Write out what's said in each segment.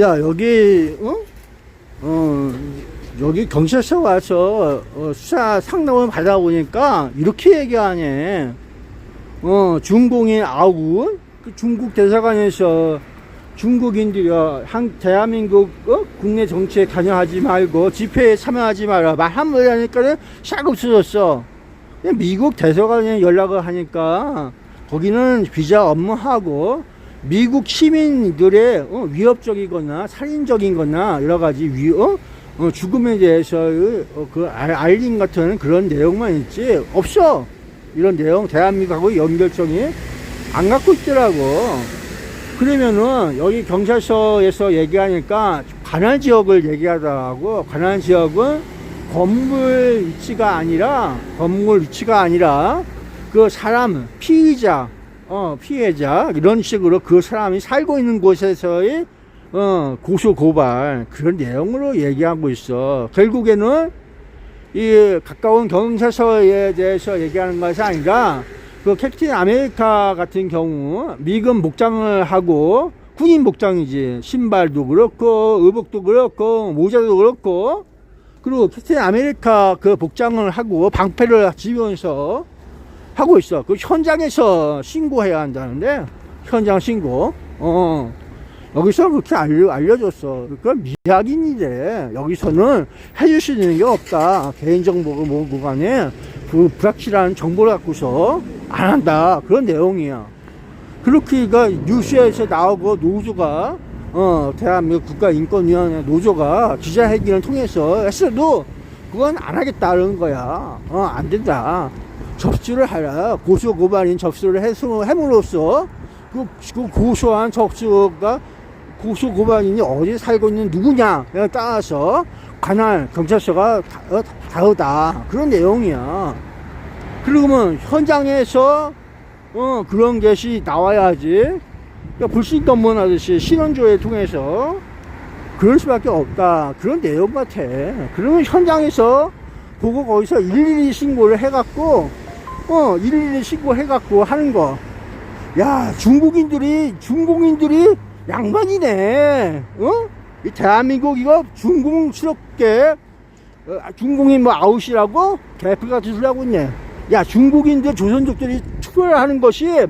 야 여기 어? 어 여기 경찰서 와서 어, 수사 상담을 받아보니까 이렇게 얘기하네. 어 중공인 아웃 그 중국 대사관에서 중국인들이 한 대한민국 어? 국내 정치에 관여하지 말고 집회에 참여하지 마라 말 한마디 하니까는 싹 없어졌어. 미국 대사관에 연락을 하니까 거기는 비자 업무하고 미국 시민들의 어, 위협적이거나 살인적이거나 여러 가지 위, 어? 어, 죽음에 대해서의 어, 그 알- 알림 같은 그런 내용만 있지 없어 이런 내용 대한민국하고 연결성이 안 갖고 있더라고 그러면은 여기 경찰서에서 얘기하니까 관할 지역을 얘기하더라고 관할 지역은 건물 위치가 아니라 건물 위치가 아니라 그 사람 피의자 어 피해자 이런 식으로 그 사람이 살고 있는 곳에서의 어 고소 고발 그런 내용으로 얘기하고 있어. 결국에는 이 가까운 경찰서에 대해서 얘기하는 것이 아니라 그 캡틴 아메리카 같은 경우 미군 복장을 하고 군인 복장이지. 신발도 그렇고 의복도 그렇고 모자도 그렇고. 그리고 캡틴 아메리카 그 복장을 하고 방패를 지면서 하고 있어. 그 현장에서 신고해야 한다는데 현장 신고. 어. 여기서 그렇게 알려, 알려줬어. 그러니까 미확인이래. 여기서는 해줄 수 있는 게 없다. 개인정보가 뭐, 뭐간에 그 불확실한 정보를 갖고서 안 한다. 그런 내용이야. 그렇게가 뉴스에서 나오고 노조가 어 대한민국 국가인권위원회 노조가 기자회견을 통해서 했어도 그건 안 하겠다는 거야. 어 안 된다. 접수를 하라. 고소 고발인 접수를 해서 함으로써 그, 그 고소한 접수가 고소 고발인이 어디 살고 있는 누구냐에 따라서 관할 경찰서가 다, 어, 다르다. 그런 내용이야. 그러면 현장에서 어 그런 것이 나와야지 그러니까 불신 검문하듯이 신원조회 통해서 그럴 수밖에 없다 그런 내용 같아 그러면 현장에서 보고 거기서 일일이 신고를 해갖고 어 일일이 신고해갖고 하는 거 야 중국인들이 중국인들이 양반이네. 어? 이 대한민국 이거 중공스럽게 어, 중공인 뭐 아웃이라고 개풀같이 쓰려고 있네. 야 중국인들 조선족들이 투표를 것이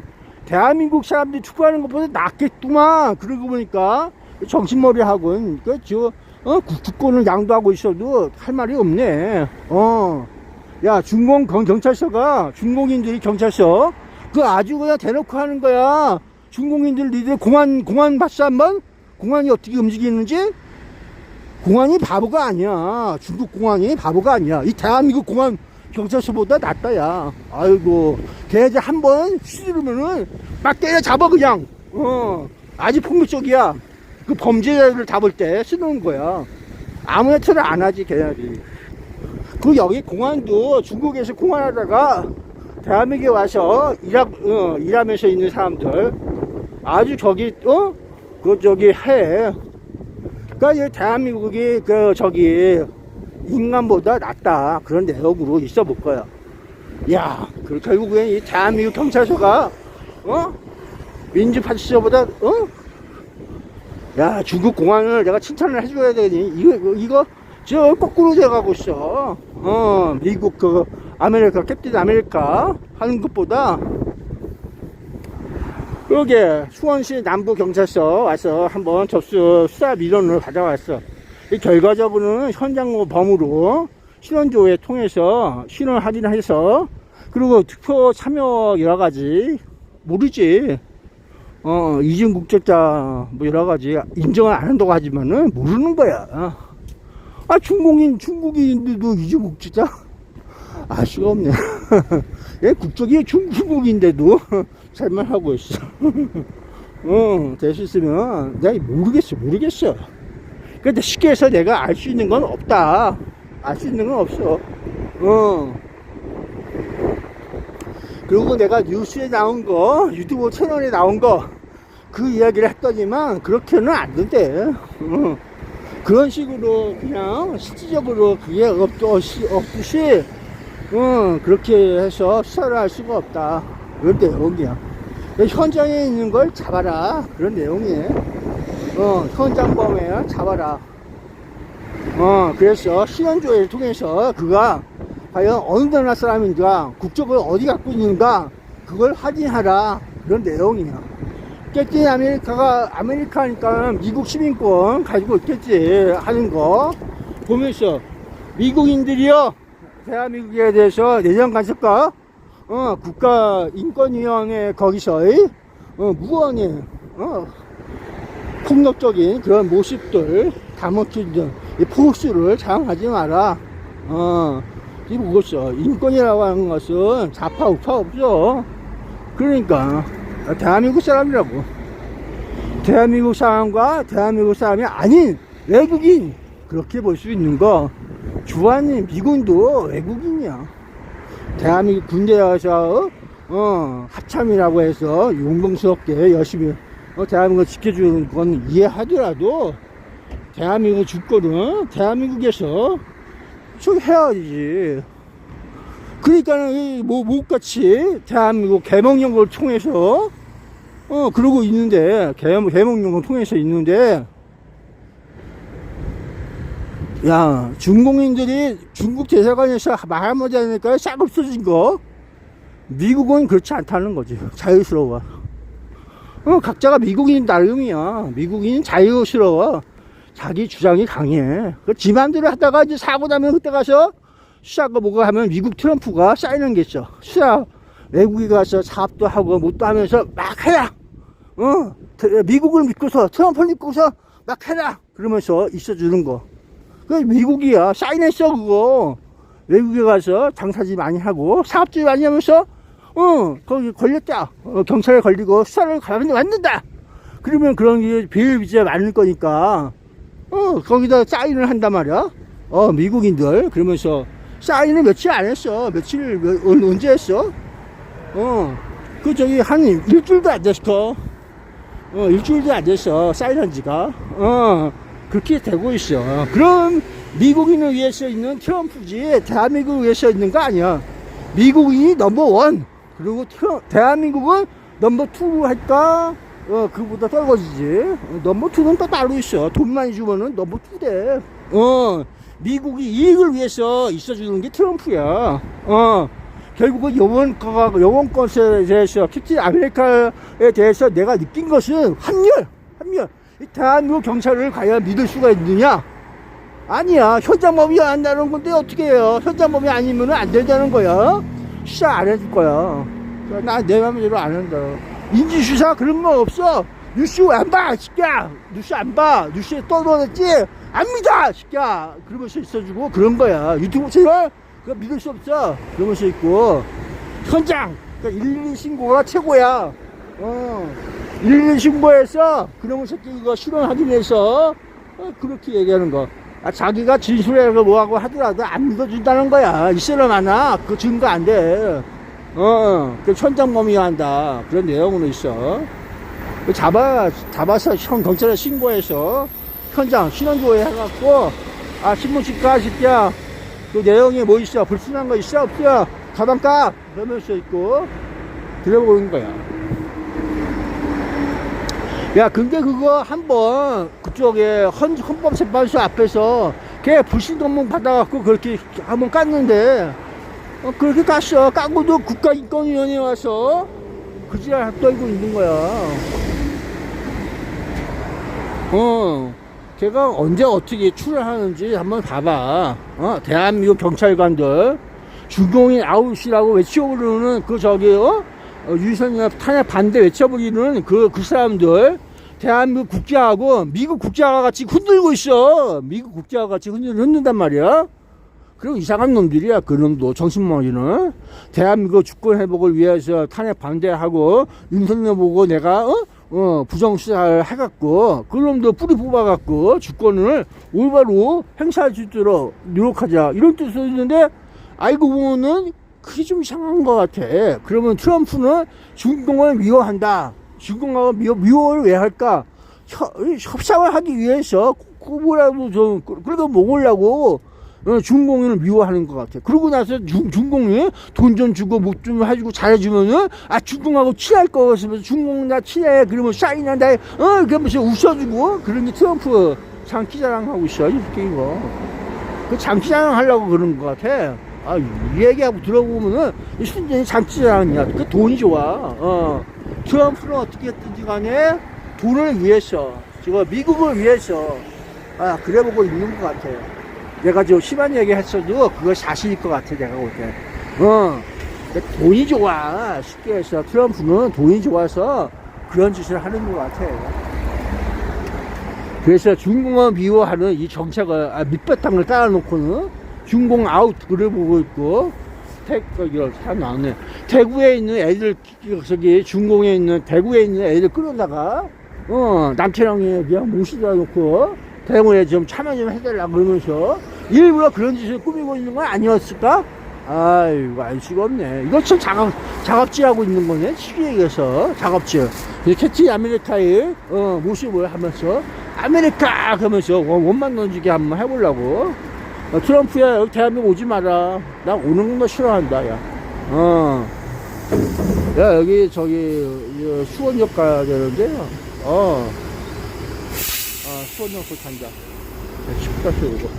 대한민국 사람들이 투표하는 것보다 낫겠구만. 그러고 보니까 정신머리하고 그저 어, 국- 국권을 양도하고 있어도 할 말이 없네. 어 야 중공 경- 경찰서가 중공인들이 경찰서 그 아주 그냥 대놓고 하는 거야 중공인들 니들 공안 공안 봤어 한번 공안이 어떻게 움직이는지 공안이 바보가 아니야. 중국 공안이 바보가 아니야. 이 대한민국 공안 경찰서보다 낫다, 야. 아이고. 걔네 한번 휘두르면은 막 때려잡아, 그냥. 어. 아주 폭력적이야. 그 범죄자들을 잡을 때 쓰는 거야. 아무 애처를 안 하지, 걔네들이. 그 여기 공안도 중국에서 공안하다가 대한민국에 와서 일하, 어, 일하면서 있는 사람들 아주 저기, 어? 그 저기 해. 그러니까 이 대한민국이 그 저기 인간보다 낫다 그런 내용으로 있어 볼 거야. 야, 그 결국엔 이 대한민국 경찰서가 어 민주파시저보다 어? 야 중국 공안을 내가 칭찬을 해줘야 되니 이거, 이거 저 거꾸로 돼가고 있어. 어 미국 그 아메리카 캡틴 아메리카 하는 것보다 그러게 수원시 남부경찰서 와서 한번 접수 수사 민원을 받아왔어. 이 결과적으로는 현장 범으로 신원조회 통해서 신원 확인해서 그리고 투표 참여 여러 가지 모르지. 어 이중 국적자 뭐 여러 가지 인정을 안 한다고 하지만은 모르는 거야. 아 중공인 중국인들도 이중 국적자 알 수가 없네. 얘 국적이 중, 중국인데도 살만 하고 있어. 어, 될 수 있으면, 내가 모르겠어, 모르겠어. 근데 쉽게 해서 내가 알 수 있는 건 없다. 알 수 있는 건 없어. 어. 그리고 내가 뉴스에 나온 거, 유튜브 채널에 나온 거, 그 이야기를 했더니만, 그렇게는 안 된대. 어. 그런 식으로 그냥 실질적으로 그게 없, 없이, 없듯이, 어, 그렇게 해서 수사를 할 수가 없다. 그런 내용이야. 현장에 있는 걸 잡아라. 그런 내용이에요. 어, 현장범에 잡아라. 어, 그래서 신원조회를 통해서 그가 과연 어느 나라 사람인가, 국적을 어디 갖고 있는가, 그걸 확인하라. 그런 내용이야. 깼지, 아메리카가, 아메리카니까 미국 시민권 가지고 있겠지. 하는 거. 보면서, 미국인들이요, 대한민국에 대해서 내정 간섭과, 어, 국가인권위원회 거기서의, 어, 무언의, 어, 폭력적인 그런 모습들, 다먹히는 이 포스를 장하지 마라. 어, 이 무엇이요? 인권이라고 하는 것은 좌파 우파 없죠. 그러니까 대한민국 사람이라고. 대한민국 사람과 대한민국 사람이 아닌 외국인 그렇게 볼 수 있는 거. 주한님 미군도 외국인이야. 대한민국 군대에서 어, 합참이라고 해서 용병스럽게 열심히 어, 대한민국을 지켜주는 건 이해하더라도 대한민국 주권은 대한민국에서 좀 해야지. 그러니까는 이뭐 못같이 대한민국 개몽연구를 통해서 어 그러고 있는데 개몽 개몽연구 통해서 있는데 야 중공인들이 중국 대사관에서 말 한마디 하니까 싹 없어진 거. 미국은 그렇지 않다는 거지. 자유스러워. 어 각자가 미국인 나름이야. 미국인 자유스러워. 자기 주장이 강해. 그 지만대로 하다가 이제 사고 나면 그때 가서 수사가 뭐가 하면 미국 트럼프가 쌓이는 게 있어. 수사 외국에 가서 사업도 하고 뭣도 하면서 막 해라. 어? 트- 미국을 믿고서 트럼프를 믿고서 막 해라. 그러면서 있어주는 거. 그 미국이야. 사인했어 그거. 외국에 가서 장사지 많이 하고 사업질 많이 하면서 어 거기 걸렸다. 어, 경찰에 걸리고 수사를 가는데 왔는다. 그러면 그런 게 비일비재 많을 거니까 어 거기다 사인을 한단 말이야. 어 미국인들. 그러면서 사인을 며칠 안 했어. 며칠 언제 했어? 어 그 저기 한 일주일도 안 됐어. 어 일주일도 안 됐어. 사인한 지가. 어. 그렇게 되고 있어. 그럼 미국인을 위해서 있는 트럼프지 대한민국을 위해서 있는 거 아니야. 미국인이 넘버원. 그리고 트럼, 대한민국은 넘버 투 할까? 어 그보다 떨어지지. 어, 넘버 투는 또 따로 있어. 돈 많이 주면은 넘버 투 돼 어 미국이 이익을 위해서 있어주는 게 트럼프야. 어 결국은 영원가 영원권에 대해서 특히 아메리카에 대해서 내가 느낀 것은 합렬 합렬 이 대한민국 경찰을 과연 믿을 수가 있느냐? 아니야. 현장범이 한다는 건데 어떻게 해요? 현장범이 아니면 안 된다는 거야. 수사 안 해줄 거야. 나 내 맘대로 안 한다. 인지수사 그런 거 없어. 뉴스 안봐 새끼야. 뉴스 안 봐. 뉴스에 떠들었지 안 믿어 새끼야 그러면서 있어주고 그런 거야. 유튜브 채널? 그거 믿을 수 없어. 그러면서 있고. 현장! 그러니까 112 신고가 최고야. 어. 112 신고해서 그놈의 새끼 이거 실현 확인해서 어, 그렇게 얘기하는 거. 아, 자기가 진술해서 뭐하고 하더라도 안 믿어준다는 거야. 있으나 마나 그 증거 안 돼. 어, 그 현장 범위화 한다. 그런 내용으로 있어. 그 잡아, 잡아서 형 경찰에 신고해서 현장 신원조회 해갖고, 아, 신문 찍까, 새끼야. 그 내용이 뭐 있어? 불순한 거 있어? 없어? 가방 까! 그러면서 있고, 들어보는 거야. 야, 근데 그거 한번 그쪽에 헌, 헌법재판소 앞에서 걔 불신검문 받아갖고 그렇게 한번 깠는데, 어, 그렇게 깠어. 까고도 국가인권위원회 와서 그지랄 떨고 있는 거야. 어, 걔가 언제 어떻게 출연하는지 한번 봐봐. 어, 대한민국 경찰관들, 주공인 아웃이라고 외쳐부르는 그 저기, 어? 어, 유선엽 탄핵 반대 외쳐부리는 그, 그 사람들, 대한민국 국자하고 미국 국자와 같이 흔들고 있어. 미국 국자와 같이 흔들, 흔든단 말이야. 그리고 이상한 놈들이야, 그 놈도, 정신머리는. 대한민국 주권 회복을 위해서 탄핵 반대하고, 윤석열 보고 내가, 어? 어, 부정수사를 해갖고, 그 놈도 뿌리 뽑아갖고, 주권을 올바로 행사할 수 있도록 노력하자. 이런 뜻으로 있는데, 알고 보면은, 그게 좀 이상한 것 같아. 그러면 트럼프는 중동을 미워한다. 중동을 미워, 미워를 왜 할까? 협, 협상을 하기 위해서, 그 뭐라도 좀, 그래도 먹으려고, 어, 중공인을 미워하는 것 같아. 그러고 나서 중, 중공이 돈 좀 주고 목 좀 해주고 잘해주면은 아 중공하고 친할 거 같으면서 중공 나 친해 그러면 샤이나 나 어, 그러면서 웃어주고 그런 게 트럼프 장기자랑하고 있어 이렇게 이거. 그 장기자랑 하려고 그러는 것 같아. 아, 이 얘기하고 들어보면은 이 순전히 장기자랑이야. 그 돈이 좋아. 어. 트럼프는 어떻게 했든지 간에 돈을 위해서, 지금 미국을 위해서, 아, 그래 보고 있는 것 같아요. 내가 좀 심한 얘기 했어도 그거 사실일 것 같아, 내가 볼 때. 어. 돈이 좋아. 쉽게 해서 트럼프는 돈이 좋아서 그런 짓을 하는 것 같아요. 그래서 중공을 미워하는 이 정책을 아, 밑바탕을 따라놓고는 중공 아웃 그를 보고 있고 태, 어, 이거 참 나왔네. 대구에 있는 애들 저기 중공에 있는 대구에 있는 애들 끌어다가 어 남태령에 그냥 모시다 놓고 대구에 좀 참여 좀 해달라 그러면서 일부러 그런 짓을 꾸미고 있는 건 아니었을까? 아이고 알 수가 없네. 이거 참 작업 작업질하고 있는 거네. 쉽게 얘기해서 작업질. 이 캡틴 아메리카의 어, 모습을 하면서 아메리카 하면서 원- 원만 던지게 한번 해보려고. 어, 트럼프야 여기 대한민국 오지 마라. 나 오는 거 싫어한다 야. 어. 야 여기 저기 이 수원역 가야 되는데 어. 아 수원역도 탄다. 식다시 오고.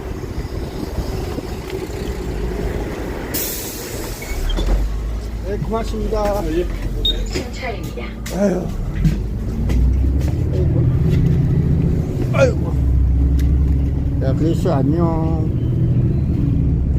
네 고맙습니다. 승차입니다. 아유. 아이고. 아이고. 야, 그랬어, 안녕.